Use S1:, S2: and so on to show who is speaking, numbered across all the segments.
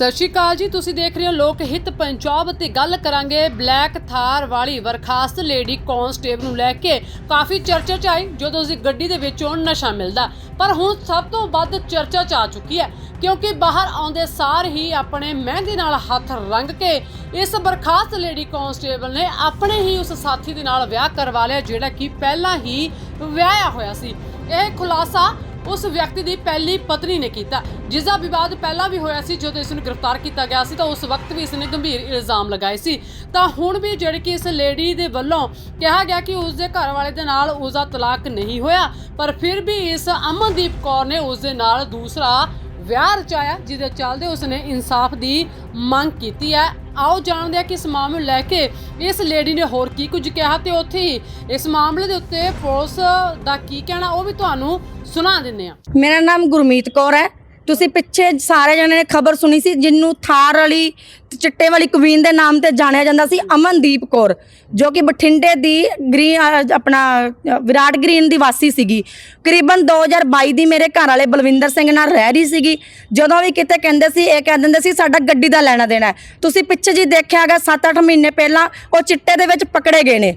S1: ਸਤਿ ਸ਼੍ਰੀ ਅਕਾਲ ਜੀ, ਤੁਸੀਂ ਦੇਖ ਰਹੇ ਹੋ ਲੋਕ ਹਿੱਤ ਪੰਜਾਬ ਤੇ ਗੱਲ ਕਰਾਂਗੇ ਬਲੈਕ ਥਾਰ ਵਾਲੀ ਵਰਖਾਸਤ ਲੇਡੀ ਕਾਂਸਟੇਬਲ ਨੂੰ ਲੈ ਕੇ। ਕਾਫੀ ਚਰਚਾ ਚ ਆਈ, ਜਦੋਂ ਉਸਦੀ ਗੱਡੀ ਦੇ ਵਿੱਚੋਂ ਨਸ਼ਾ ਮਿਲਦਾ। ਪਰ ਹੁਣ ਸਭ ਤੋਂ ਵੱਧ ਚਰਚਾ ਚ ਆ ਚੁੱਕੀ ਹੈ, ਕਿਉਂਕਿ ਬਾਹਰ ਆਉਂਦੇ ਸਾਰ ਹੀ ਆਪਣੇ ਮਹਿੰਦੀ ਨਾਲ ਹੱਥ ਰੰਗ ਕੇ ਇਸ ਬਰਖਾਸਤ ਲੇਡੀ ਕਾਂਸਟੇਬਲ ਨੇ ਆਪਣੇ ਹੀ ਉਸ ਸਾਥੀ ਦੇ ਨਾਲ ਵਿਆਹ ਕਰਵਾ ਲਿਆ, ਜਿਹੜਾ ਕਿ ਪਹਿਲਾਂ ਹੀ ਵਿਆਹਿਆ ਹੋਇਆ ਸੀ। ਇਹ ਖੁਲਾਸਾ ਉਸ ਵਿਅਕਤੀ ਦੀ ਪਹਿਲੀ ਪਤਨੀ ਨੇ ਕੀਤਾ। ਜਿਸ ਦਾ ਵਿਵਾਦ ਪਹਿਲਾਂ ਵੀ ਹੋਇਆ ਸੀ, ਜਦੋਂ ਇਸ ਨੂੰ ਗ੍ਰਿਫਤਾਰ ਕੀਤਾ ਗਿਆ ਸੀ, ਤਾਂ ਉਸ ਵਕਤ ਵੀ ਇਸ ਨੇ ਗੰਭੀਰ ਇਲਜ਼ਾਮ ਲਗਾਏ ਸੀ। ਤਾਂ ਹੁਣ ਵੀ ਜਿਹੜੀ ਕਿ ਇਸ ਲੇਡੀ ਦੇ ਵੱਲੋਂ ਕਿਹਾ ਗਿਆ ਕਿ ਉਸ ਦੇ ਘਰ ਵਾਲੇ ਦੇ ਨਾਲ ਉਸ ਦਾ ਤਲਾਕ ਨਹੀਂ ਹੋਇਆ, ਪਰ ਫਿਰ ਵੀ ਇਸ ਅਮਨਦੀਪ ਕੌਰ ਨੇ ਉਸ ਦੇ ਨਾਲ ਦੂਸਰਾ ਵਿਆਹ ਰਚਾਇਆ, ਜਿਹਦੇ ਚੱਲਦੇ ਉਸਨੇ ਇਨਸਾਫ ਦੀ ਮੰਗ ਕੀਤੀ ਹੈ। ਆਓ ਜਾਣਦੇ ਹਾਂ ਕਿ ਇਸ ਮਾਮਲੇ ਨੂੰ ਲੈ ਕੇ ਇਸ ਲੇਡੀ ਨੇ ਹੋਰ ਕੀ ਕੁਝ ਕਿਹਾ ਤੇ ਉੱਥੇ ਹੀ ਇਸ ਮਾਮਲੇ ਦੇ ਉੱਤੇ ਪੁਲਿਸ ਦਾ ਕੀ ਕਹਿਣਾ, ਉਹ ਵੀ ਤੁਹਾਨੂੰ ਸੁਣਾ ਦਿੰਦੇ ਹਾਂ।
S2: ਮੇਰਾ ਨਾਮ ਗੁਰਮੀਤ ਕੌਰ ਹੈ। ਤੁਸੀਂ ਪਿੱਛੇ ਸਾਰੇ ਜਣੇ ਨੇ ਖਬਰ ਸੁਣੀ ਸੀ, ਜਿੰਨੂੰ ਥਾਰ ਵਾਲੀ ਚਿੱਟੇ ਵਾਲੀ ਕੁਵੀਨ ਦੇ ਨਾਮ ਤੇ ਜਾਣਿਆ ਜਾਂਦਾ ਸੀ ਅਮਨਦੀਪ ਕੌਰ, ਜੋ ਕਿ ਬਠਿੰਡੇ ਦੀ ਗ੍ਰੀ ਆਪਣਾ ਵਿਰਾਟ ਗ੍ਰੀਨ ਦੀ ਵਾਸੀ ਸੀਗੀ। ਕਰੀਬਨ 2022 ਦੀ ਮੇਰੇ ਘਰ ਵਾਲੇ ਬਲਵਿੰਦਰ ਸਿੰਘ ਨਾਲ ਰਹਿ ਰਹੀ ਸੀਗੀ। ਜਦੋਂ ਵੀ ਕਿਤੇ ਕਹਿੰਦੇ ਸੀ, ਇਹ ਕਹਿ ਦਿੰਦੇ ਸੀ, ਸਾਡਾ ਗੱਡੀ ਦਾ ਲੈਣਾ ਦੇਣਾ ਤੁਸੀਂ ਪਿੱਛੇ ਜੀ ਦੇਖਿਆ ਹੈਗਾ 7-8 ਮਹੀਨੇ ਪਹਿਲਾਂ ਉਹ ਚਿੱਟੇ ਦੇ ਵਿੱਚ ਪਕੜੇ ਗਏ ਨੇ।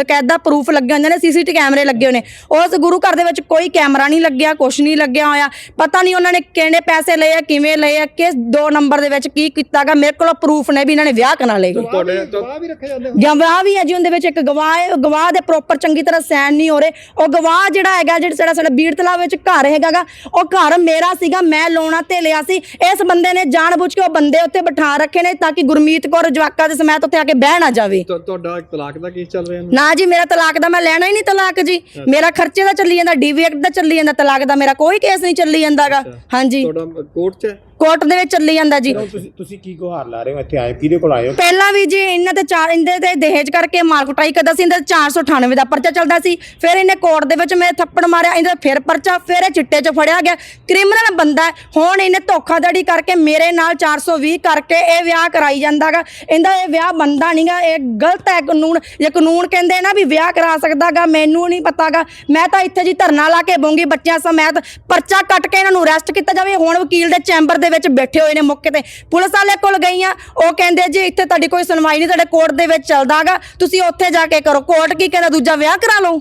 S2: ਬਕਾਇਦਾ ਪ੍ਰੂਫ ਲੱਗੇ ਹੁੰਦੇ ਨੇ ਸੀਸੀਟੀ ਕੈਮਰੇ ਲੱਗੇ ਹੋਏ ਨੇ। ਉਸ ਗੁਰੂ ਘਰ ਦੇ ਵਿੱਚ ਕੋਈ ਕੈਮਰਾ ਨਹੀਂ ਲੱਗਿਆ ਕੁਛ ਨਹੀਂ ਲੱਗਿਆ ਹੋਇਆ। ਪਤਾ ਨਹੀਂ ਉਹਨਾਂ ਨੇ ਕਿਹੜੇ ਪੈਸੇ ਲਏ ਆ ਕਿਵੇਂ ਲਏ ਆ ਕਿਸ ਦੋ ਨੰਬਰ ਦੇ ਵਿੱਚ ਕੀ ਕੀਤਾਗਾ। ਮੇਰੇ ਕੋਲ ਪ੍ਰੂਫ ਨੇ ਵੀ ਇਹਨਾਂ ਨੇ ਵਿਆਹ ਕਰਾ ਲਏ।
S3: ਤੋਂ
S2: ਗਵਾਹ ਵੀ ਹੈ ਜੀ ਉਹਦੇ ਵਿੱਚ ਇੱਕ ਗਵਾਹ ਹੈ ਗਵਾਹ ਦੇ ਪ੍ਰੋਪਰ ਚੰਗੀ ਤਰ੍ਹਾਂ ਸਾਈਨ ਨਹੀਂ ਹੋ ਰਹੇ। ਉਹ ਗਵਾਹ ਜਿਹੜਾ ਹੈਗਾ ਜਿਹੜਾ ਸਾਡਾ ਸਾਡਾ ਬੀੜ ਤਲਾਬ ਵਿੱਚ ਘਰ ਹੈਗਾਗਾ ਉਹ ਘਰ ਮੇਰਾ ਸੀਗਾ ਮੈਂ ਲੋਨਾ ਤੇ ਲਿਆ ਸੀ। ਇਸ ਬੰਦੇ ਨੇ ਜਾਣਬੁੱਝ ਕੇ ਉਹ ਬੰਦੇ ਉੱਤੇ ਬਿਠਾ ਰੱਖੇ ਨੇ ਤਾਂ ਕਿ ਗੁਰਮੀਤ ਕੌਰ ਜਵਾਕਾ ਦੇ ਸਮੇਤ ਉੱਤੇ ਆ ਕੇ ਬਹਿ ਨਾ ਜਾਵੇ।
S3: ਤੁਹਾ- ਤੁਹਾਡਾ ਤਲਾਕ ਦਾ ਕੇਸ ਚੱਲ ਰਿਹਾ
S2: ਨਾ ਜੀ ਮੇਰਾ ਤਲਾਕ ਦਾ ਮੈਂ ਲੈਣਾ ਹੀ ਨਹੀਂ ਤਲਾਕ ਜੀ। ਮੇਰਾ ਖਰਚੇ ਦਾ ਚੱਲੀ ਜਾਂਦਾ ਡੀਵੀ ਐਕਟ ਦਾ ਚੱਲੀ ਜਾਂਦਾ ਤਲਾਕ ਦਾ ਮੇਰਾ ਕੋਈ ਕੇਸ ਨਹੀਂ ਚੱਲੀ ਜਾਂਦਾਗਾ। ਹਾਂਜੀ।
S3: ਤੁਹਾਡਾ ਕੋਰਟ 'ਚ ਹੈ?
S2: ਕੋਰਟ ਦੇ ਵਿੱਚ ਚੱਲੀ ਜਾਂਦਾ ਜੀ।
S4: ਤੁਸੀਂ ਤੁਸੀਂ ਕੀ ਗੁਹਾਰ ਲਾ ਰਹੇ ਹੋ? ਇੱਥੇ ਆਏ ਕਿਹਦੇ ਕੋਲ ਆਏ ਹੋ?
S2: ਪਹਿਲਾਂ ਵੀ ਜੀ ਇਹਨਾਂ ਤੇ ਚਾਰ ਇਹਦੇ ਤੇ ਦਹੇਜ ਕਰਕੇ ਮਾਰ ਕੁਟਾਈ ਕਰਦਾ ਸੀ ਇਹਦੇ ਤੇ 498 ਦਾ ਪਰਚਾ ਚੱਲਦਾ ਸੀ। ਫਿਰ ਇਹਨੇ ਕੋਰਟ ਦੇ ਵਿੱਚ ਮੇਰੇ ਥੱਪੜ ਮਾਰਿਆ ਇਹਦਾ ਫਿਰ ਪਰਚਾ ਫਿਰ ਇਹ ਚਿੱਟੇ 'ਚ ਫੜਿਆ ਗਿਆ। ਕ੍ਰਿਮੀਨਲ ਬੰਦਾ ਹੈ। ਹੁਣ ਇਹਨੇ ਧੋਖਾਧੜੀ ਕਰਕੇ ਮੇਰੇ ਨਾਲ 420 ਕਰਕੇ ਇਹ ਵਿਆਹ ਕਰਾਈ ਜਾਂਦਾਗਾ ਇਹਦਾ ਇਹ ਵਿਆਹ ਬੰਦਾ ਨਹੀਂਗਾ ਇਹ ਗਲਤ ਹੈ ਕਾਨੂੰਨ। ਇਹ ਕਾਨੂੰਨ ਕਹਿੰਦੇ ਨਾ ਵੀ ਵਿਆਹ ਕਰਾ ਸਕਦਾਗਾ ਮੈਨੂੰ ਨਹੀਂ ਪਤਾਗਾ ਮੈਂ ਤਾਂ ਇੱਥੇ ਜੀ ਧਰਨਾ ਲਾ ਕੇ ਬੂੰਗੀ ਬੱਚਿਆਂ ਸਮੇਤ। ਪਰਚਾ ਕੱਟ ਕੇ ਇਹਨਾਂ ਨੂੰ ਅਰੈਸਟ ਕੀਤਾ ਜਾਵੇ ਹੁਣ ਵਕੀਲ ਦੇ ਚੈਂਬਰ ਦੇ ਵਿੱਚ ਬੈਠੇ ਹੋਏ ਨੇ ਮੌਕੇ ਤੇ। ਪੁਲਿਸ ਵਾਲੇ ਕੋਲ ਗਈਆਂ। ਉਹ ਕਹਿੰਦੇ, ਜੀ, ਇੱਥੇ ਤੁਹਾਡੀ ਕੋਈ ਸੁਣਵਾਈ ਨਹੀਂ, ਤੁਹਾਡੇ ਕੋਰਟ ਦੇ ਵਿੱਚ ਚੱਲਦਾਗਾ ਤੁਸੀਂ ਉੱਥੇ ਜਾ ਕੇ ਕਰੋ। ਕੋਰਟ ਕੀ ਕਹਿੰਦਾ? ਦੂਜਾ ਵਿਆਹ ਕਰਾ ਲਓ।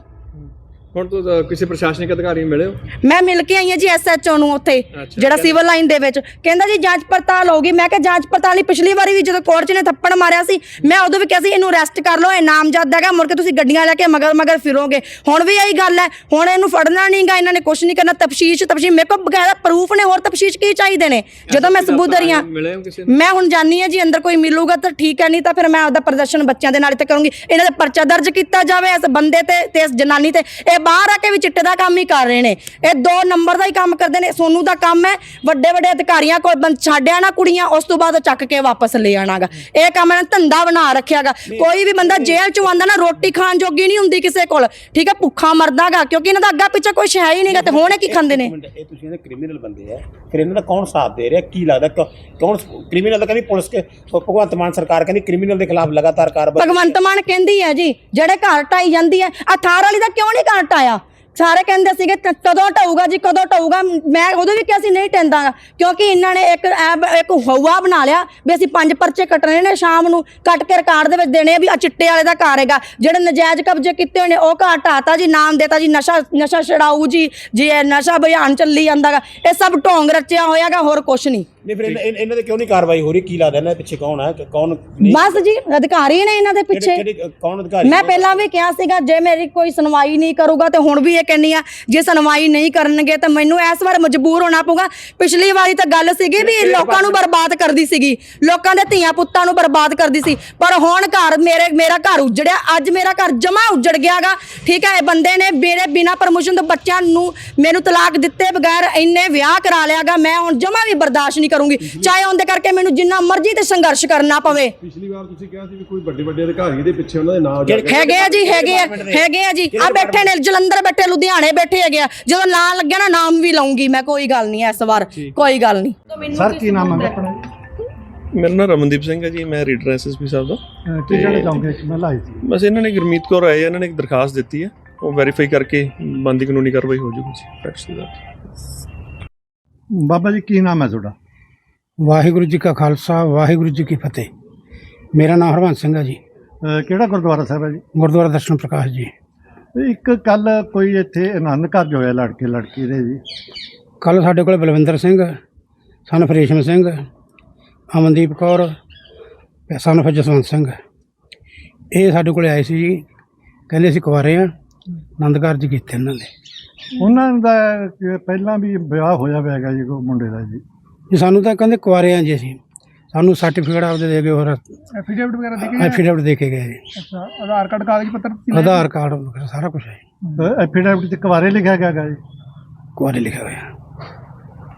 S3: ਹੁਣ ਤੁਸੀਂ ਕਿਸੇ ਪ੍ਰਸ਼ਾਸਨਿਕ ਅਧਿਕਾਰੀ ਨੂੰ ਮਿਲੇ ਹੋ?
S2: ਮੈਂ ਮਿਲ ਕੇ ਆਈ ਹਾਂ ਜੀ ਐਸਐਚਓ ਨੂੰ ਉੱਥੇ ਜਿਹੜਾ ਸਿਵਲ ਲਾਈਨ ਦੇ ਵਿੱਚ। ਕਹਿੰਦਾ ਜੀ ਜਾਂਚ ਪੜਤਾਲ ਹੋਗੀ ਮੈਂ ਕਿਹਾ ਜਾਂਚ ਪੜਤਾਲ ਹੀ ਪਿਛਲੀ ਵਾਰੀ ਵੀ ਜਦੋਂ ਕੋਰਟ 'ਚ ਨੇ ਥੱਪੜ ਮਾਰਿਆ ਸੀ ਮੈਂ ਉਦੋਂ ਵੀ ਕਿਹਾ ਸੀ ਇਹਨੂੰ ਅਰੈਸਟ ਕਰ ਲਓ ਇਹ ਨਾਮਜ਼ਦ ਹੈਗਾ ਮੁੜ ਕੇ ਤੁਸੀਂ ਗੱਡੀਆਂ ਲੈ ਕੇ ਮਗਰ ਮਗਰ ਫਿਰੋਗੇ। ਹੁਣ ਵੀ ਇਹੀ ਗੱਲ ਹੈ। ਹੁਣ ਇਹਨੂੰ ਫੜਨਾ ਨਹੀਂਗਾ ਇਹਨਾਂ ਨੇ ਕੁਝ ਨਹੀਂ ਕਰਨਾ। ਤਫਸ਼ੀਸ਼ ਤਫਸ਼ੀਸ਼ ਮੇਰੇ ਕੋਲ ਬਕਾਇਦਾ ਪ੍ਰੂਫ ਨੇ ਹੋਰ ਤਫਸ਼ੀਸ਼ ਕੀ ਚਾਹੀਦੇ ਨੇ? ਜਦੋਂ ਮੈਂ ਸਬੂਤ ਦਰੀਆਂ
S3: ਹੋ।
S2: ਮੈਂ ਹੁਣ ਜਾਣੀ ਆ ਜੀ ਅੰਦਰ ਕੋਈ ਮਿਲੂਗਾ ਤਾਂ ਠੀਕ ਹੈ ਨਹੀਂ ਤਾਂ ਫਿਰ ਮੈਂ ਆਪਦਾ ਪ੍ਰਦਰਸ਼ਨ ਬੱਚਿਆਂ ਦੇ ਨਾਲ ਇੱਥੇ ਕਰੂੰਗੀ। ਇਹਨਾਂ ਦੇ ਪਰਚਾ ਦਰਜ ਕੀਤਾ ਜਾਵੇ ਇਸ ਬੰਦੇ ਤੇ ਤੇ ਇਸ ਜਨਾਨੀ ਤੇ। ਇਹ ਬਾਹਰ ਆ ਕੇ ਵੀ ਚਿੱਟੇ ਦਾ ਕੰਮ ਹੀ ਕਰ ਰਹੇ ਨੇ। ਇਹ ਦੋ ਨੰਬਰ ਦਾ ਹੀ ਕੰਮ ਕਰਦੇ ਨੇ। ਸੋਨੂ ਦਾ ਕੰਮ ਹੈ ਵੱਡੇ ਵੱਡੇ ਅਧਿਕਾਰੀਆਂ ਕੋਲ ਬੰ- ਛੱਡਿਆ ਨਾ ਕੁੜੀਆਂ ਉਸ ਤੋਂ ਬਾਅਦ ਚੱਕ ਕੇ ਵਾਪਸ ਲੈ ਆਣਾਗਾ। ਇਹ ਕੰਮ ਇਹਨਾਂ ਨੇ ਧੰਦਾ ਬਣਾ ਰੱਖਿਆਗਾ। ਕੋਈ ਵੀ ਬੰਦਾ ਜੇਲ੍ਹ ਚੋਂ ਆਂਦਾ ਨਾ ਰੋਟੀ ਖਾਣ ਜੋਗੀ ਨਹੀਂ ਹੁੰਦੀ ਕਿਸੇ ਕੋਲ। ਠੀਕ ਹੈ ਭੁੱਖਾ ਮਰਦਾਗਾ ਕਿਉਂਕਿ ਇਹਨਾਂ ਦਾ ਅੱਗਾ ਪਿੱਛੇ ਕੁਛ ਹੈ ਹੀ ਨਹੀਂਗਾ ਤੇ ਹੁਣ ਇਹ ਕੀ ਖਾਂਦੇ ਨੇ?
S4: ਇਹ ਤੁਸੀਂ ਇਹਦੇ ਕ੍ਰਿਮੀਨਲ ਬੰਦੇ ਆ। ਫਿਰ ਇਹਨਾਂ ਦਾ ਕੌਣ ਸਾਥ ਦੇ ਰਿਹਾ? ਕੀ ਲੱਗਦਾ ਕੌਣ ਕ੍ਰਿਮੀਨਲ ਦਾ ਕਹਿੰਦੀ ਪੁਲਿਸ ਕੇ ਭਗਵੰਤ ਮਾਨ ਸਰਕਾਰ ਕਹਿੰਦੀ ਕ੍ਰਿਮੀਨਲ ਦੇ ਖਿਲਾਫ ਲਗਾਤਾਰ ਕਾਰਵਾਈ
S2: ਭਗਵੰਤ ਮਾਨ ਕਹਿੰਦੀ ਹੈ ਜੀ ਜਿਹੜੇ ਘਰ ਢਾਈ ਜਾਂਦੀ ਹੈ ਆ ਥਾਰ ਵਾਲੀ ਦਾ ਕਿਉਂ ਨਹੀਂ ਘਰ ਟਾਇਆ ਸਾਰੇ ਕਹਿੰਦੇ ਸੀਗੇ ਕ- ਕਦੋਂ ਟਾਊਗਾ ਜੀ, ਕਦੋਂ ਟਾਊਗਾ? ਮੈਂ ਉਦੋਂ ਵੀ ਕਿਹਾ ਸੀ, ਨਹੀਂ ਟੈਂਦਾਗਾ। ਕਿਉਂਕਿ ਇਹਨਾਂ ਨੇ ਇੱਕ ਐਬ, ਇੱਕ ਹਵਾ ਬਣਾ ਲਿਆ ਵੀ ਅਸੀਂ ਪੰਜ ਪਰਚੇ ਕੱਟਣੇ ਨੇ ਸ਼ਾਮ ਨੂੰ। ਕੱਟ ਕੇ ਰਿਕਾਰਡ ਦੇ ਵਿੱਚ ਦੇਣੇ ਆ ਵੀ ਆ ਚਿੱਟੇ ਵਾਲੇ ਦਾ ਘਰ ਹੈਗਾ। ਜਿਹੜੇ ਨਜਾਇਜ਼ ਕਬਜ਼ੇ ਕੀਤੇ ਹੋਏ ਨੇ, ਉਹ ਘਰ ਢਾਤਾ ਜੀ, ਨਾਮ ਦੇਤਾ ਜੀ, ਨਸ਼ਾ ਨਸ਼ਾ ਛਡਾਊ ਜੀ, ਜੇ ਨਸ਼ਾ ਅਭਿਆਨ ਚੱਲੀ ਜਾਂਦਾਗਾ ਇਹ ਸਭ ਢੋਂਗ ਰਚਿਆ ਹੋਇਆਗਾ, ਹੋਰ ਕੁਛ ਨਹੀਂ।
S4: ਨਹੀਂ ਫਿਰ ਇਹਨਾਂ- ਇਹਨਾਂ ਦੇ ਕਿਉਂ ਨਹੀਂ ਕਾਰਵਾਈ ਹੋ ਰਹੀ? ਕੀ ਲੱਗਦਾ ਇਹਨਾਂ ਦੇ ਪਿੱਛੇ ਕੌਣ ਹੈ ਕਿ ਕੌਣ ਨਹੀਂ?
S2: ਬਸ ਜੀ ਅਧਿਕਾਰੀ ਨੇ ਇਹਨਾਂ ਦੇ
S4: ਕਿਹੜੇ-
S2: ਪਿੱਛੇ।
S4: ਕਿਹੜੇ ਕੌਣ ਅਧਿਕਾਰੀ?
S2: ਮੈਂ ਪਹਿਲਾਂ ਵੀ ਕਿਹਾ ਸੀਗਾ ਜੇ ਮੇਰੀ ਕੋਈ ਸੁਣਵਾਈ ਨਹੀਂ ਕਰੂਗਾ ਤੇ ਹੁਣ ਵੀ ਇਹ ਕਹਿੰਨੀ ਆ ਜੇ ਸੁਣਵਾਈ ਨਹੀਂ ਕਰਨਗੇ ਤਾਂ ਮੈਨੂੰ ਇਸ ਵਾਰ ਮਜਬੂਰ ਹੋਣਾ ਪਊਗਾ। ਪਿਛਲੀ ਵਾਰੀ ਤਾਂ ਗੱਲ ਸੀਗੀ ਵੀ ਲੋਕਾਂ ਨੂੰ ਬਰਬਾਦ ਕਰਦੀ ਸੀਗੀ। ਲੋਕਾਂ ਦੇ ਧੀਆਂ ਪੁੱਤਾਂ ਨੂੰ ਬਰਬਾਦ ਕਰਦੀ ਸੀ। ਪਰ ਹੁਣ ਘਰ ਮੇਰੇ ਮੇਰਾ ਘਰ ਉਜੜਿਆ। ਅੱਜ ਮੇਰਾ ਘਰ ਜਮਾ ਉਜੜ ਗਿਆਗਾ ਠੀਕ ਹੈ ਇਹ ਬੰਦੇ ਨੇ ਮੇਰੇ ਬਿਨਾ ਪਰਮਿਸ਼ਨ ਤੋਂ ਬੱਚਿਆਂ ਨੂੰ ਮੈਨੂੰ ਤਲਾਕ ਦਿੱਤੇ ਬਗੈਰ ਇੰਨੇ ਵਿਆਹ ਕਰਾ ਲਿਆਗਾ ਮੈਂ ਹੁਣ ਜਮਾ ਵੀ ਬਰਦਾਸ਼ਤ ਨਹੀਂ ਕਰੂੰਗੀ। ਚਾਹੇ ਉਹਦੇ ਕਰਕੇ ਮੈਨੂੰ ਜਿੰਨਾ ਮਰਜ਼ੀ ਤੇ ਸੰਘਰਸ਼ ਕਰਨਾ ਪਵੇ।
S5: ਪਿਛਲੀ ਵਾਰ ਤੁਸੀਂ ਕਿਹਾ ਸੀ ਵੀ ਕੋਈ ਵੱਡੇ ਵੱਡੇ ਅਧਿਕਾਰੀ ਦੇ ਪਿੱਛੇ ਉਹਨਾਂ ਦੇ ਨਾਂ ਜਾ
S2: ਹੈਗੇ ਆ ਜੀ ਹੈਗੇ ਆ ਹੈਗੇ ਆ ਜੀ। ਆ ਬੈਠੇ ਨੇ ਜਲੰਧਰ ਬੈਠੇ ਲੁਧਿਆਣੇ ਬੈਠੇ ਹੈਗੇ ਆ। ਜਦੋਂ ਨਾਂ ਲੱਗਿਆ ਨਾ ਨਾਮ ਵੀ ਲਾਉਂਗੀ ਮੈਂ ਕੋਈ ਗੱਲ ਨਹੀਂ ਇਸ ਵਾਰ ਕੋਈ ਗੱਲ ਨਹੀਂ।
S5: ਸਰ ਕੀ ਨਾਮ ਹੈ? ਆਪਣਾ
S6: ਮੇਰਾ ਨਾਮ ਰਮਨਦੀਪ ਸਿੰਘ ਹੈ ਜੀ ਮੈਂ ਰੀਡਰ ਐਸਐਸਪੀ ਸਾਹਿਬ ਦਾ।
S5: ਕੀ ਕਹਿਣਾ ਚਾਹੋਗੇ? ਕਿ ਮੈਂ ਲਾਈ ਸੀ।
S6: ਬਸ ਇਹਨਾਂ ਨੇ ਗੁਰਮੀਤ ਕੌਰ ਆਏ ਇਹਨਾਂ ਨੇ ਇੱਕ ਦਰਖਾਸਤ ਦਿੱਤੀ ਹੈ ਉਹ ਵੈਰੀਫਾਈ ਕਰਕੇ ਬੰਦੀ ਕਾਨੂੰਨੀ ਕਾਰਵਾਈ ਹੋ ਜੂਗੀ ਜੀ ਫੈਕਟਸ ਦੀ
S5: ਬਾਬਾ ਜੀ ਕੀ ਨਾਮ ਹੈ ਤੁਹਾਡਾ?
S7: ਵਾਹਿਗੁਰੂ ਜੀ ਕਾ ਖਾਲਸਾ ਵਾਹਿਗੁਰੂ ਜੀ ਕੀ ਫਤਿਹ। ਮੇਰਾ ਨਾਮ ਹਰਵੰਸ ਸਿੰਘ ਹੈ ਜੀ।
S5: ਅਹ ਕਿਹੜਾ ਗੁਰਦੁਆਰਾ ਸਾਹਿਬ ਹੈ ਜੀ?
S7: ਗੁਰਦੁਆਰਾ ਦਰਸ਼ਨ ਪ੍ਰਕਾਸ਼ ਜੀ।
S5: ਇੱਕ ਕੱਲ ਕੋਈ ਇੱਥੇ ਆਨੰਦ ਕਾਰਜ ਹੋਇਆ ਲੜਕੇ ਲੜਕੀ ਦੇ ਜੀ?
S7: ਕੱਲ ਸਾਡੇ ਕੋਲ ਬਲਵਿੰਦਰ ਸਿੰਘ ਸਨ ਫਰੇਸ਼ਮ ਸਿੰਘ ਅਮਨਦੀਪ ਕੌਰ ਸਨ ਫਿਰ ਜਸਵੰਤ ਸਿੰਘ। ਇਹ ਸਾਡੇ ਕੋਲ ਆਏ ਸੀ ਜੀ। ਕਹਿੰਦੇ ਅਸੀਂ ਕੁਆਰੇ ਆ। ਆਨੰਦ ਕਾਰਜ ਕੀਤੇ ਇਹਨਾਂ ਦੇ।
S5: ਉਹਨਾਂ ਦਾ ਕਿ ਪਹਿਲਾਂ ਵੀ ਵਿਆਹ ਹੋਇਆ ਹੋਇਆ ਹੈਗਾ ਜੀ ਕੋ ਮੁੰਡੇ ਦਾ ਜੀ।
S7: ਜੀ ਸਾਨੂੰ ਤਾਂ ਕਹਿੰਦੇ ਕੁਆਰੇ ਆ ਜੀ ਅਸੀਂ। ਸਾਨੂੰ ਸਰਟੀਫਿਕੇਟ ਆਪਦੇ ਦੇ ਗਏ ਹੋਰ।
S5: ਐਫੀਡੇਵਿਟ ਵਗੈਰਾ ਦੇ
S7: ਐਫੀਡੇਵਿਟ ਦੇ ਕੇ ਗਏ ਜੀ।
S5: ਅੱਛਾ ਆਧਾਰ ਕਾਰਡ ਕਾਗਜ਼ ਪੱਤਰ
S7: ਆਧਾਰ ਕਾਰਡ ਸਾਰਾ ਕੁਝ ਹੈ
S5: ਐਫੀਡੇਵਿਟ ਚ ਕੁਵਾਰੇ ਲਿਖਿਆ ਗਿਆ ਹੈਗਾ ਜੀ?
S7: ਕੁਆਰੇ ਲਿਖਿਆ ਹੋਇਆ